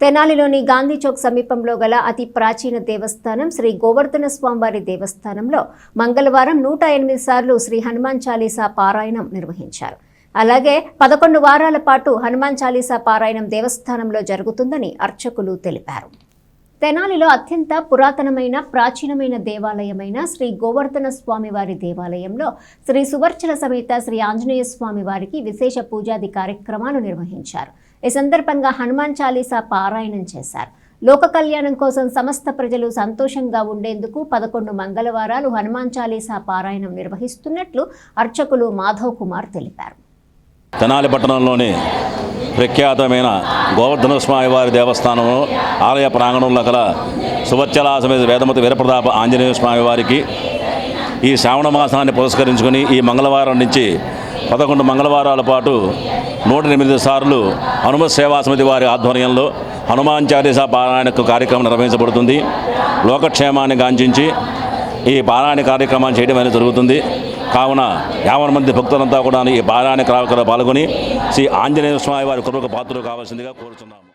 తెనాలిలోని గాంధీ చౌక్ సమీపంలో గల అతి ప్రాచీన దేవస్థానం శ్రీ గోవర్ధన స్వామివారి దేవస్థానంలో మంగళవారం నూట ఎనిమిది సార్లు శ్రీ హనుమాన్ చాలీసా పారాయణం నిర్వహించారు. అలాగే పదకొండు వారాల పాటు హనుమాన్ చాలీసా పారాయణం దేవస్థానంలో జరుగుతుందని అర్చకులు తెలిపారు. తెనాలిలో అత్యంత పురాతనమైన ప్రాచీనమైన దేవాలయమైన శ్రీ గోవర్ధన స్వామి వారి దేవాలయంలో శ్రీ సువర్చన సమేత శ్రీ ఆంజనేయ స్వామి వారికి విశేష పూజాది కార్యక్రమాలు నిర్వహించారు. ఈ సందర్భంగా హనుమాన్ చాలీసా పారాయణం చేశారు. లోక కళ్యాణం కోసం సమస్త ప్రజలు సంతోషంగా ఉండేందుకు పదకొండు మంగళవారాలు హనుమాన్ చాలీసా పారాయణం నిర్వహిస్తున్నట్లు అర్చకులు మాధవ్ కుమార్ తెలిపారు. తెనాలి పట్టణంలోని ప్రఖ్యాతమైన గోవర్ధన స్వామి వారి దేవస్థానంలో ఆలయ ప్రాంగణంలో గల సువచ్చలా సమేత వేదమతి వీరప్రతాప ఆంజనేయ స్వామి వారికి ఈ శ్రావణ మాసాన్ని పురస్కరించుకొని ఈ మంగళవారం నుంచి పదకొండు మంగళవారాల పాటు నూట ఎనిమిది సార్లు హనుమ సేవా సమితి వారి ఆధ్వర్యంలో హనుమాన్ చాలీసా పారాయణ కార్యక్రమం నిర్వహించబడుతుంది. లోకక్షేమాన్ని గాంఛించి ఈ పారాయణ కార్యక్రమాన్ని చేయడం అనేది జరుగుతుంది. కావున యావన మంది భక్తులంతా కూడా ఈ పారాయణ కార్యక్రమంలో పాల్గొని శ్రీ ఆంజనేయ స్వామి వారి కృపకు పాత్రలు కావాల్సిందిగా కోరుతున్నాం